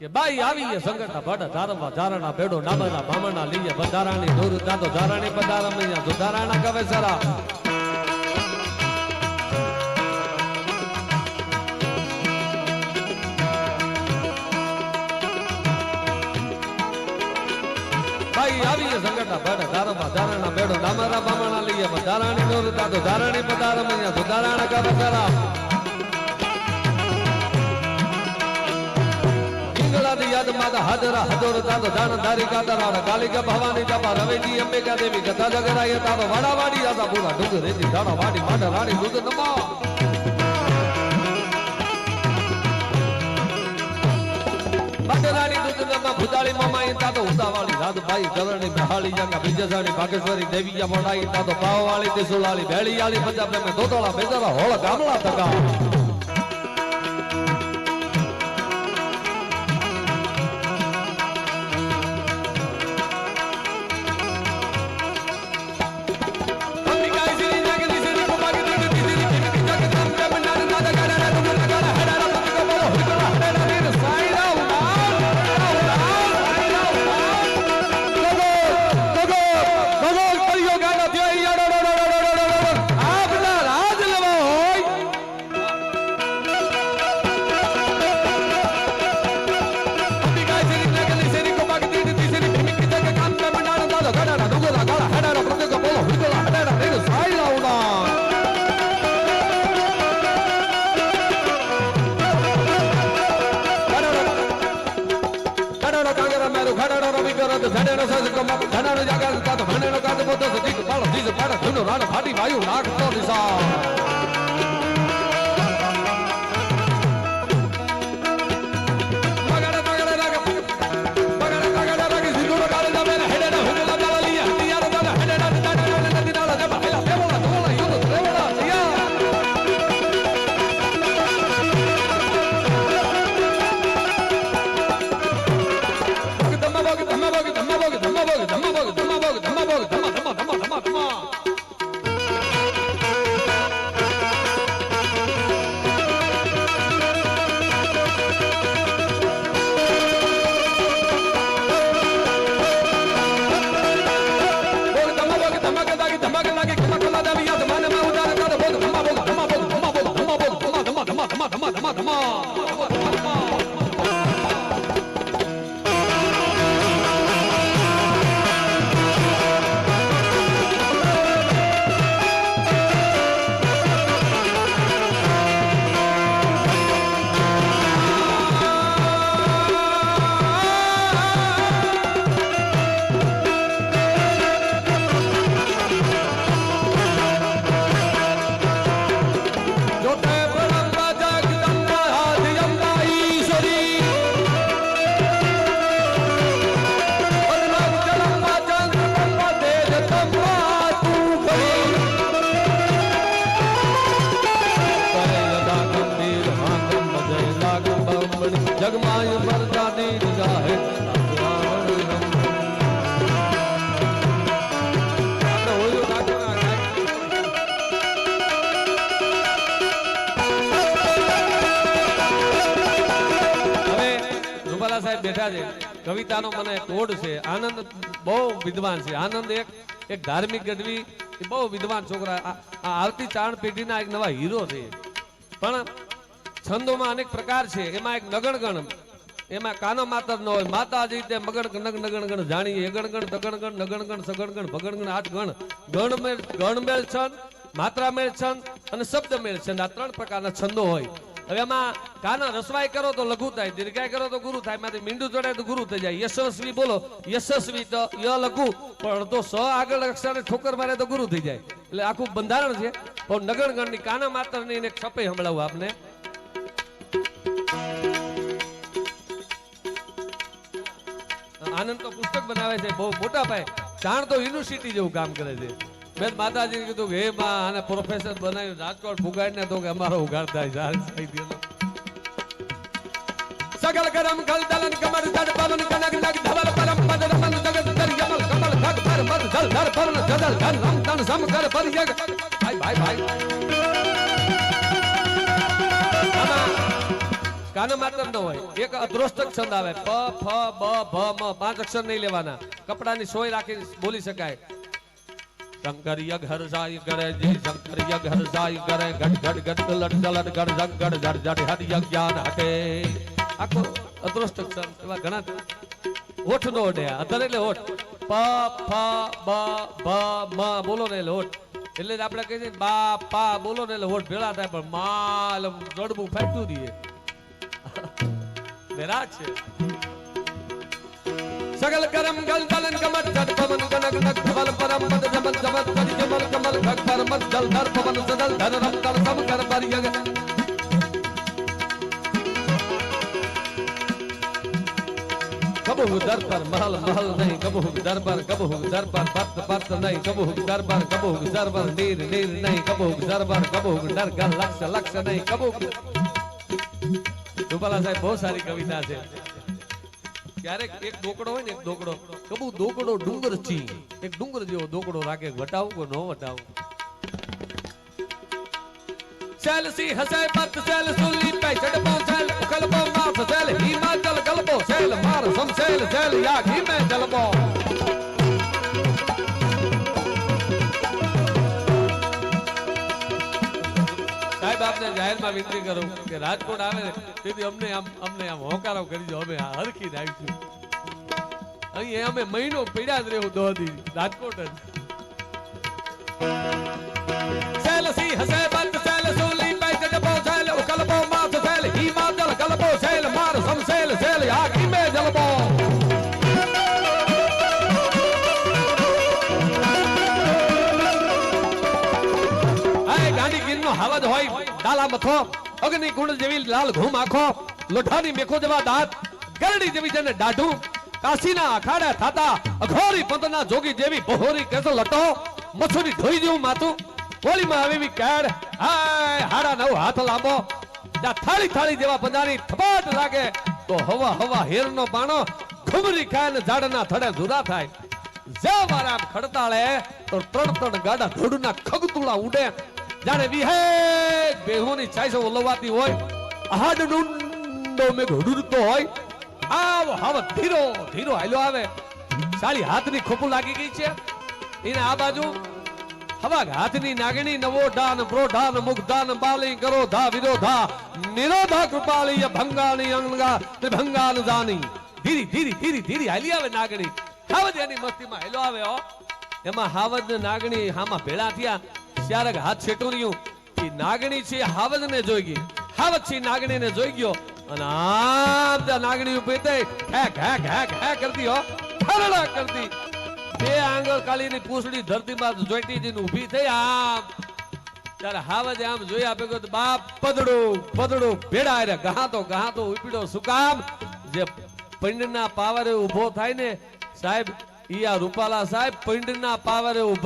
કે બાઈ આવી એ સંગઠા ભડ ધારવા ધારણા બેડો નાબાના ભામણા લઈએ બંધારાની દૂર દાતો ધારાણી પધારમૈયા સુધારાણા કવે સરા ધારણા બેડો નામના બામણા લઈએ ધારાણી દૂર દાદો ધારાણી પધારમૈયા સુધારાણા કવે સરા હિંગળાની યાદમાં તો હાજરા હદોર તાતો જાણ ધારી કાતરા કાલિકા ભવાની જાપા રવેજી અંબિકા દેવી કથા જગરાય તાતો વાડા વાડી આતા પૂરા ડુંગર રેતી ધાડા વાડી માડા રાણી દૂધ નમા, ભૂતાળી મામા ઈ તાતો ઉતાવાળી રાતભાઈ ગરણી બહાળી જાંગા બીજસાણી ભાગેશ્વરી, દેવીયા મોડાઈ તાતો પાવવાળી, ત્રિશુલાળી, ભેળીયાળી પંજાબ મેં દોતળા બેજારા, હોળ ગામડા તકા રમ તિકો બોલો હુકલા હડા વીર સાઈરા ઉડાલ ખડાડો કાંગરા મેરો ખડાડો રવિ કરો તો ધડેનો સજ કમ ધડાડો જાગર કાતો ભણેનો કાતો બોતો સજીક પાળો દીજ પાડો ધુનો રાણો ફાટી વાયુ નાખતો જગમાય સાહેબ બેઠા છે. કવિતાનો મને તોડ છે. આનંદ બહુ વિદ્વાન છે. આનંદ એક એક ધાર્મિક ગઢવી બહુ વિદ્વાન છોકરા. આ આવતી ચારણ પેઢીના એક નવા હીરો છે. પણ છંદોમાં અનેક પ્રકાર છે. એમાં એક નગણગણ, એમાં કાનો માતર ન હોય, માતાજી તે મગણ, નગ, નગણગણ જાણીએ. એગણગણ તગણગણ નગણગણ, સગણગણ, ભગણગણ આઠ ગણ ગણ મેળ ગણ મેળ છંદ માત્રા મેળ છંદ અને શબ્દ મેળ છંદ. આ ત્રણ પ્રકારના છંદો હોય. હવે એમાં કાના રસવાય કરો તો લઘુ થાય. દીર્ઘાય કરો તો ગુરુ થાય. માંથી મીંડું ચડાય તો ગુરુ થઈ જાય. યશસ્વી બોલો. યશસ્વી તો ય લઘુ. પણ અડધો સ આગળ અક્ષરને ઠોકર મારે તો ગુરુ થઈ જાય. એટલે આખું બંધારણ છે. પણ નગણગણની કાના માત્રની એક છપે સંભળાવું આપને. આનંદ તો પુસ્તક બનાવે છે. બહુ મોટા પાયે. ચાણ તો યુનિવર્સિટી જેવું કામ કરે છે. બેન માતાજીને કીધું કે, હે માં, આને પ્રોફેસર બનાવ્યું. રાજકોટ ફુગાડીને તો કે અમારો ઉગાડ થાય ગયો સગલ કરમ ગલ દલન કમર દડ પવન કનક નગ ધવલ પરમ પદ રમન જગત દર યમલ કમલ ભગ પર મદ જલ ધર પરન જદલ ધન રમ તન સમ કર પરિયગ ભાઈ ભાઈ ભાઈ. કાના માત્ર ન હોય? એક અદ્રોષ્ટક છંદ આવે. પ, ફ, બ ભ મ પાંચ અક્ષર નહીં લેવાના. કપડાની સોય રાખી બોલી શકાય. શંકર યગ હર્ષાય કરે કરે આખો અદ્રોષ્ટક છંદ. એવા ઘણા ઓઠ નો ઓઢે. અધર એટલે હોઠ. પ બ ભ મ, બોલો ને એટલે એટલે આપણે કહીએ બા, પા, બોલો ને એટલે હોઠ ભેળા થાય. પણ માલ જડબું ફેંકતું દઈએ નિરાશ છે સગલ કરમ ગલ દલન કમર જડ પવન કનક નક ધવલ પરમ પદ જમન જમત કરી જમલ કમલ ખગ પર મત જલ ધર પવન સદલ ધર રમ તલ સમ કર પર યગ કબહુ દર પર મહલ મહલ નહીં કબહુ દર પર કબહુ દર પર પત પત નહીં કબહુ દર પર કબહુ દર પર નીર નીર નહીં કબહુ દર પર કબહુ ડરગા લક્ષ લક્ષ નહીં કબહુ રૂપાલા સાહેબ બહુ સારી કવિતા છે. ક્યારેક એક ડોકડો હોય ને એક ડોકડો કબુ ડોકડો ડુંગર ચી એક ડુંગર જેવો ડોકડો રાખે, વટાવું કે નો વટાવું. ચાલ સી હસે પત ચાલ સુલી પે ચડપો ચાલ કલબો માફ ચાલ હિમાચલ કલબો ચાલ માર સમ સેલ સેલ યા ઘી મે જલબો આપને વિનંતી કરું કે રાજકોટ આવે ને, તેથી અમને આમ અમને આમ હોકારો કરજો અમે હરખી રાખીશું અહીં અમે મહિનો પીડ્યા જ રહેવું દોધી રાજકોટ જ. સેલ સી હસે બંધ, સેલ સોલી પે જડબો સેલ ઉકલબો માથ સેલ, હિમાચલ કલબો સેલ, માર સમ સેલ સેલ આખી મે જલબો. આય ગાંધી ગીરનો હાવજ હોય ડાલા મથો, અગ્નિ ગુણ જેવી લાલ ઘૂમ આખો, લોઢાની મેખો જેવા દાંત, ગરડી જેવી જેને દાઢું, કાશીના અખાડા થાતા અઘોરી પંતના જોગી જેવી બહોરી કેસો લટો મસુરી ધોઈ જેવું માથું હોળીમાં આવેવી કેડ હાય, હાડા નવ હાથ લાંબો, જ્યાં થાળી થાળી જેવા પંજારી થપાટ લાગે, તો હવા હવા હેરનો બાણો ઘુમરી ખાય ને ઝાડના થડે જુદા થાય. જે મારા ખડતાળે, તો ત્રણ ત્રણ ગાડા ધોડના ખગતુલા ઉડે જાણે વિહેજ બેહોની છાઈસો ઓલવાતી હોય, આહાડ ડુંડો મે ઘડુરતો હોય. આવ, હવ, ધીરો ધીરો હાલ્યો આવે. સાલી હાથની ખોપું લાગી ગઈ છે. એને આ બાજુ હવા હાથની નાગણી નવો ડાન પ્રોઢાન, મુગ્ધાન, બાલી કરો ધા વિરોધા, નિરોધા, કૃપાલી ભંગાની અંગા ત્રિભંગાન જાની ધીરી ધીરી ધીરી ધીરી હાલી આવે નાગણી. હાવજ એની મસ્તીમાં હેલો આવે હો. એમાં હાવજ નાગણી હામાં ભેળા થયા. શ્યારક હાથ છેટુર્યું એ નાગણી છે હાવજ ને જોઈ ગઈ. હાવજ છે નાગણી ને જોઈ ગયો. અને આ ત્યાં નાગણી ઊભી થઈ. હેક હેક હેક હે કરતી, હો. ફરડા કરતી. બે આંગળ કાળીની પૂંછડી ધરતીમાં જોઈતી ઊભી થઈ, આમ. ત્યારે હાવજ આમ જોઈ આપે તો બાપ પદડો પદડો ભેડા રે ગહા તો ગહા તો ઉપડ્યો સુકામ. જે પંડના પાવરે ઊભો થાય ને, સાહેબ, ઈ રૂપાલા સાહેબ પંડના પાવરે ઊભો